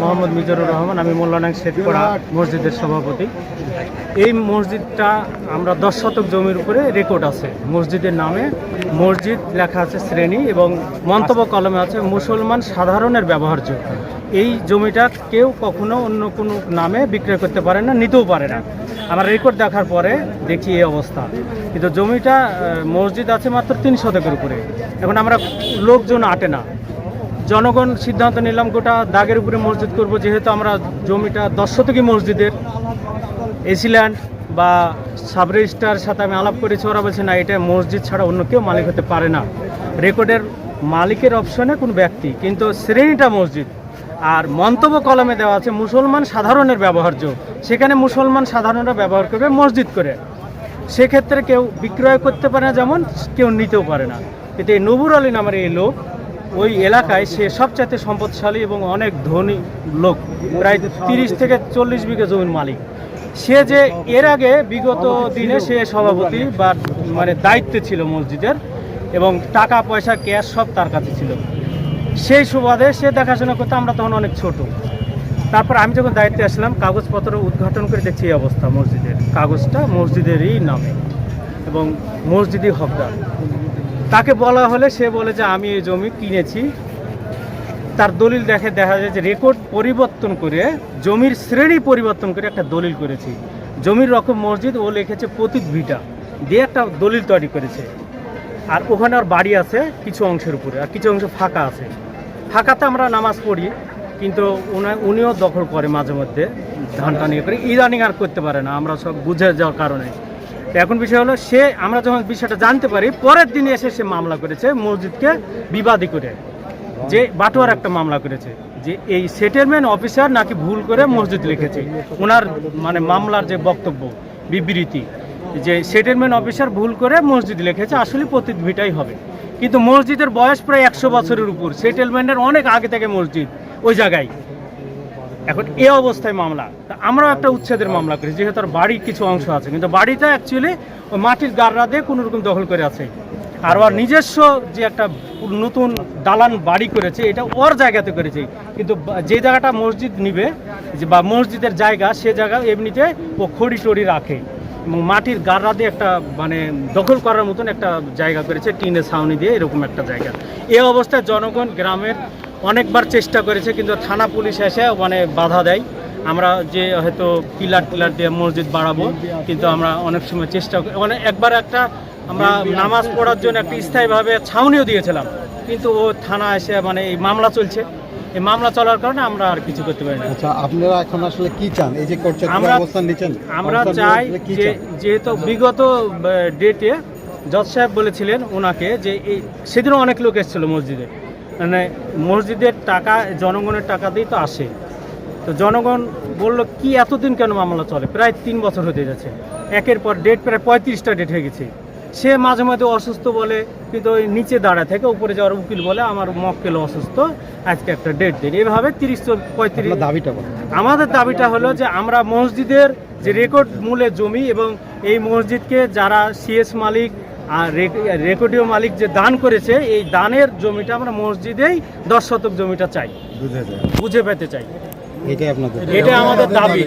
মোহাম্মদ মিজানুর রহমান, আমি মোল্লানাক শেখপাড়া মসজিদের সভাপতি। এই মসজিদটা আমরা দশ শতক জমির উপরে রেকর্ড আছে। মসজিদের নামে মসজিদ লেখা আছে শ্রেণি এবং মন্তব্য কলমে আছে মুসলমান সাধারণের ব্যবহার্য। এই জমিটা কেউ কখনো অন্য কোনো নামে বিক্রয় করতে পারে না, নিতেও পারে না। আমরা রেকর্ড দেখার পরে দেখি এই অবস্থা। কিন্তু জমিটা মসজিদ আছে মাত্র তিন শতকের উপরে। এখন আমরা লোকজন আটে না। জনগণ সিদ্ধান্ত নিলাম গোটা দাগের উপরে মসজিদ করব, যেহেতু আমরা জমিটা দশ শতকী মসজিদের এসিল্যান্ড বা সাব রেজিস্ট্রার সাথে আমি আলাপ করেছি, ওরা বলছে, না, এটা মসজিদ ছাড়া অন্য কেউ মালিক হতে পারে না। রেকর্ডের মালিকের অপশনে কোন ব্যক্তি, কিন্তু শ্রেণীটা মসজিদ। আর মন্তব্য কলমে দেওয়া আছে, মুসলমান সাধারণের ব্যবহার্য। সেখানে মুসলমান সাধারণরা ব্যবহার করবে মসজিদ করে। সেক্ষেত্রে কেউ বিক্রয় করতে পারে না, যেমন কেউ নিতেও পারে না। এই নবুর আলী নামের এই লোক ওই এলাকায় সে সবচাইতে সম্পদশালী এবং অনেক ধনী লোক, প্রায় তিরিশ থেকে চল্লিশ বিঘা জমির মালিক। সে যে এর আগে বিগত দিনে সে সভাপতি বা মানে দায়িত্বে ছিল মসজিদের এবং টাকা, পয়সা, ক্যাশ সব তার কাছে ছিল। সেই সুবাদে সে দেখাশোনা করতে আমরা তখন অনেক ছোট। তারপর আমি যখন দায়িত্বে আসলাম, কাগজপত্র উদ্ঘাটন করে দেখছি এই অবস্থা মসজিদের। কাগজটা মসজিদেরই নামে এবং মসজিদই হকদার। তাকে বলা হলে সে বলে যে, আমি এই জমি কিনেছি। তার দলিল দেখে দেখা যায় যে, রেকর্ড পরিবর্তন করে, জমির শ্রেণি পরিবর্তন করে একটা দলিল করেছি। জমির রকম মসজিদ ও লিখেছে প্রতীক ভিটা দিয়ে একটা দলিল তৈরি করেছে। আর ওখানে আর বাড়ি আছে কিছু অংশের উপরে, আর কিছু অংশ ফাঁকা আছে। ফাঁকাতে আমরা নামাজ পড়ি, কিন্তু উনা- উনিও দখল করে মাঝে মধ্যে ধানটা নিয়ে করে। ইদানিং আর করতে পারে না, আমরা সব বুঝে যাওয়ার কারণে। এখন বিষয় হলো, সে, আমরা যখন বিষয়টা জানতে পারি, পরের দিনে এসে সে মামলা করেছে মসজিদকে বিবাদী করে। যে বাটোয়ার একটা মামলা করেছে, যে এই সেটেলমেন্ট অফিসার নাকি ভুল করে মসজিদ লিখেছে। ওনার মানে মামলার যে বক্তব্য, বিবৃতি, যে সেটেলমেন্ট অফিসার ভুল করে মসজিদ লিখেছে, আসলে প্রতি ভিটাই হবে। কিন্তু মসজিদের বয়স প্রায় একশো বছরের উপর। সেটেলমেন্টের অনেক আগে থেকে মসজিদ ওই জায়গায়। এখন এ অবস্থায় মামলা। তা আমরাও একটা উচ্ছেদের মামলা করি, যেহেতু তার বাড়ির কিছু অংশ আছে। কিন্তু বাড়িটা অ্যাকচুয়ালি মাটির গাররা দিয়ে কোনো রকম দখল করে আছে। আর ওর নিজস্ব যে একটা নতুন দালান বাড়ি করেছে, এটা ওর জায়গাতে করেছে। কিন্তু যে জায়গাটা মসজিদ নিবে, যে বা মসজিদের জায়গা, সে জায়গা এমনিতে ও খড়ি টড়ি রাখে। এবং মাটির গাররা দিয়ে একটা মানে দখল করার মতন একটা জায়গা করেছে, টিনের ছাউনি দিয়ে এরকম একটা জায়গা। এ অবস্থায় জনগণ, গ্রামের অনেকবার চেষ্টা করেছে কিন্তু থানা পুলিশ এসে মানে বাধা দেয়। আমরা যে হয়তো পিলার টিলার দিয়ে মসজিদ বাড়াবো কিন্তু আমরা অনেক সময় চেষ্টা মানে একবার একটা আমরা নামাজ পড়ার জন্য একটা স্থায়ীভাবে ছাউনিও দিয়েছিলাম কিন্তু ও থানা এসে মানে এই মামলা চলছে। এই মামলা চলার কারণে আমরা আর কিছু করতে পারি না। আচ্ছা আপনারা এখন আসলে কি চান? এই যে আমরা- অবস্থান নিচ্ছেন? আমরা চাই যে যেহেতু বিগত ডেটে জজ সাহেব বলেছিলেন ওনাকে যে এই সেদিনও অনেক লোক এসেছিল মসজিদে। মানে মসজিদের টাকা জনগণের টাকা দিয়েই তো আসে। তো জনগণ বলল কি এতদিন কেন মামলা চলে? প্রায় তিন বছর হতে যাচ্ছে। একের পর ডেট প্রায় পঁয়ত্রিশটা ডেট হয়ে গেছে। সে মাঝে মাঝে অসুস্থ বলে কিন্তু ওই নিচে দাঁড়ায় থেকে উপরে যাওয়ার উকিল বলে আমার মক্কেল অসুস্থ আজকে একটা ডেট দিন এভাবে তিরিশ পঁয়ত্রিশ দাবিটা আমাদের দাবিটা হলো যে আমরা মসজিদের যে রেকর্ড মূলে জমি এবং এই মসজিদকে যারা সিএস মালিক আর রেক- রেকর্ডীয় মালিক যে দান করেছে এই দানের জমিটা আমরা মসজিদেই দশ শতক জমিটা চাই। বুঝে বুঝে পেতে চাই। এটাই আপনাদের এটা আমাদের দাবি।